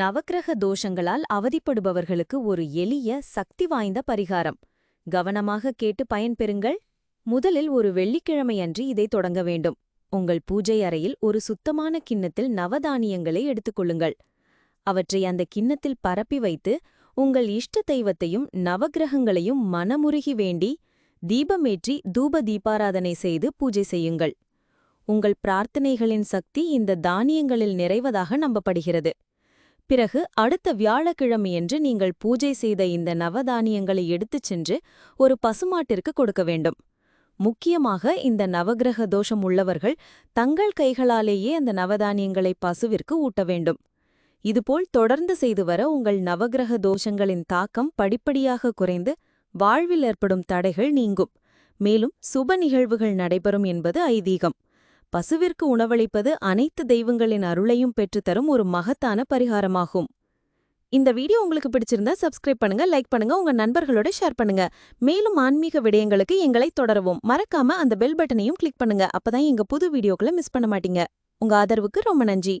நவக்கிரக தோஷங்களால் அவதிப்படுபவர்களுக்கு ஒரு எளிய சக்தி வாய்ந்த பரிகாரம். கவனமாக கேட்டு பயன்பெறுங்கள். முதலில் ஒரு வெள்ளிக்கிழமையன்று இதை தொடங்க வேண்டும். உங்கள் பூஜை அறையில் ஒரு சுத்தமான கிண்ணத்தில் நவதானியங்களை எடுத்துக்கொள்ளுங்கள் அவற்றை அந்த கிண்ணத்தில் பரப்பி வைத்து உங்கள் இஷ்ட தெய்வத்தையும் நவக்கிரகங்களையும் மனமுருகி வேண்டி தீபமேற்றி தூப தீபாராதனை செய்து பூஜை செய்யுங்கள். உங்கள் பிரார்த்தனைகளின் சக்தி இந்த தானியங்களில் நிறைவதாக நம்பப்படுகிறது. பிறகு அடுத்த வியாழக்கிழமையன்று நீங்கள் பூஜை செய்த இந்த நவதானியங்களை எடுத்துச் சென்று ஒரு பசுமாட்டிற்கு கொடுக்க வேண்டும். முக்கியமாக இந்த நவக்கிரக தோஷம் உள்ளவர்கள் தங்கள் கைகளாலேயே அந்த நவதானியங்களை பசுவிற்கு ஊட்ட வேண்டும். இதுபோல் தொடர்ந்து செய்து வர உங்கள் நவக்கிரக தோஷங்களின் தாக்கம் படிப்படியாக குறைந்து வாழ்வில் ஏற்படும் தடைகள் நீங்கும். மேலும் சுப நிகழ்வுகள் நடைபெறும் என்பது ஐதீகம். பசுவிற்கு உணவளிப்பது அனைத்து தெய்வங்களின் அருளையும் பெற்றுத்தரும் ஒரு மகத்தான பரிகாரமாகும். இந்த வீடியோ உங்களுக்கு பிடிச்சிருந்தா சப்ஸ்கிரைப் பண்ணுங்க லைக் பண்ணுங்க உங்க நண்பர்களோட ஷேர் பண்ணுங்க. மேலும் ஆன்மீக விடயங்களுக்கு எங்களை தொடரவும். மறக்காம அந்த பெல் பட்டனையும் கிளிக் பண்ணுங்க. அப்பதான் எங்க புது வீடியோக்களை மிஸ் பண்ண மாட்டீங்க. உங்க ஆதரவுக்கு ரொம்ப நன்றி.